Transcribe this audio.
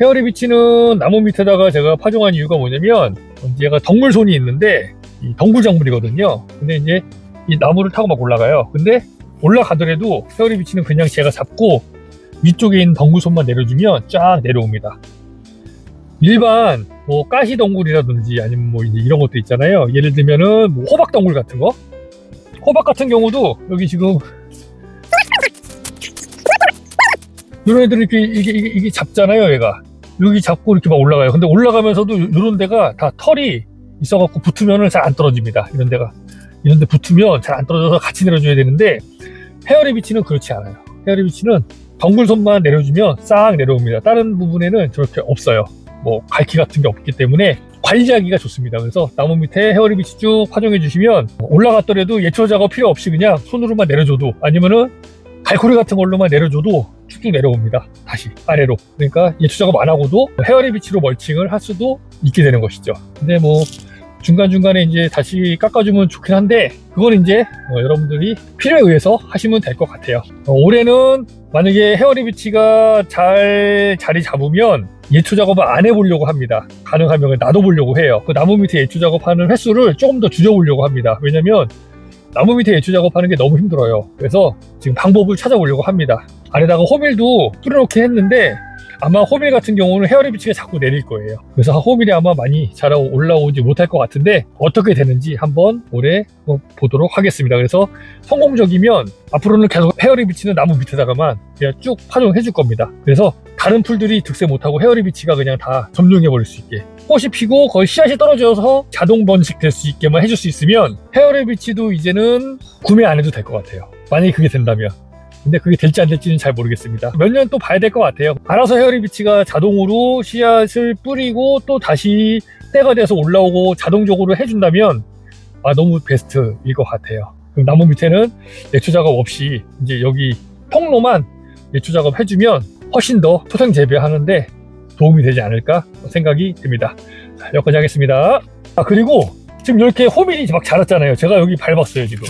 헤어리 비치는 나무 밑에다가 제가 파종한 이유가 뭐냐면 얘가 덩굴손이 있는데 이 덩굴작물이거든요. 근데 이제 이 나무를 타고 막 올라가요. 근데 올라가더라도 헤어리 비치는 그냥 제가 잡고 위쪽에 있는 덩굴손만 내려주면 쫙 내려옵니다. 일반 뭐 가시 덩굴이라든지 아니면 뭐 이런 것도 있잖아요. 예를 들면은 뭐 호박 덩굴 같은 거. 호박 같은 경우도 여기 지금 이런 애들 이렇게 이게, 이게, 이게 잡잖아요, 얘가. 여기 잡고 이렇게 막 올라가요. 근데 올라가면서도 이런 데가 다 털이 있어갖고 붙으면은 잘 안 떨어집니다. 이런 데가. 이런 데 붙으면 잘 안 떨어져서 같이 내려줘야 되는데 헤어리 비치는 그렇지 않아요. 헤어리 비치는 덩굴손만 내려주면 싹 내려옵니다. 다른 부분에는 저렇게 없어요. 뭐 갈퀴 같은 게 없기 때문에 관리하기가 좋습니다. 그래서 나무 밑에 헤어리 비치 쭉 파종해 주시면 올라갔더라도 예초 작업 필요 없이 그냥 손으로만 내려줘도 아니면은 갈고리 같은 걸로만 내려줘도 쭉쭉 내려옵니다. 다시 아래로. 그러니까 예초 작업 안 하고도 헤어리 비치로 멀칭을 할 수도 있게 되는 것이죠. 근데 뭐 중간중간에 이제 다시 깎아주면 좋긴 한데 그건 이제 어, 여러분들이 필요에 의해서 하시면 될 것 같아요. 어, 올해는 만약에 헤어리 비치가 잘 자리 잡으면 예초 작업을 안 해보려고 합니다. 가능하면 놔둬보려고 해요. 그 나무 밑에 예초 작업하는 횟수를 조금 더 줄여보려고 합니다. 왜냐면 나무 밑에 예초 작업하는 게 너무 힘들어요. 그래서 지금 방법을 찾아보려고 합니다. 안에다가 호밀도 뿌려놓긴 했는데 아마 호밀 같은 경우는 헤어리 비치가 자꾸 내릴 거예요. 그래서 호밀이 아마 많이 잘 올라오지 못할 것 같은데 어떻게 되는지 한번 올해 어, 보도록 하겠습니다. 그래서 성공적이면 앞으로는 계속 헤어리 비치는 나무 밑에다가만 그냥 쭉 파종해 줄 겁니다. 그래서 다른 풀들이 득세 못하고 헤어리 비치가 그냥 다 점령해 버릴 수 있게 꽃이 피고 거의 씨앗이 떨어져서 자동 번식 될 수 있게만 해줄 수 있으면 헤어리 비치도 이제는 구매 안 해도 될 것 같아요. 만약에 그게 된다면. 근데 그게 될지 안 될지는 잘 모르겠습니다. 몇 년 또 봐야 될 것 같아요. 알아서 헤어리 비치가 자동으로 씨앗을 뿌리고 또 다시 때가 돼서 올라오고 자동적으로 해준다면 아 너무 베스트일 것 같아요. 그럼 나무 밑에는 예초 작업 없이 이제 여기 통로만 예초 작업 해주면 훨씬 더 토생 재배하는데 도움이 되지 않을까 생각이 듭니다. 자, 여기까지 하겠습니다. 아 그리고 지금 이렇게 호밀이 막 자랐잖아요. 제가 여기 밟았어요 지금.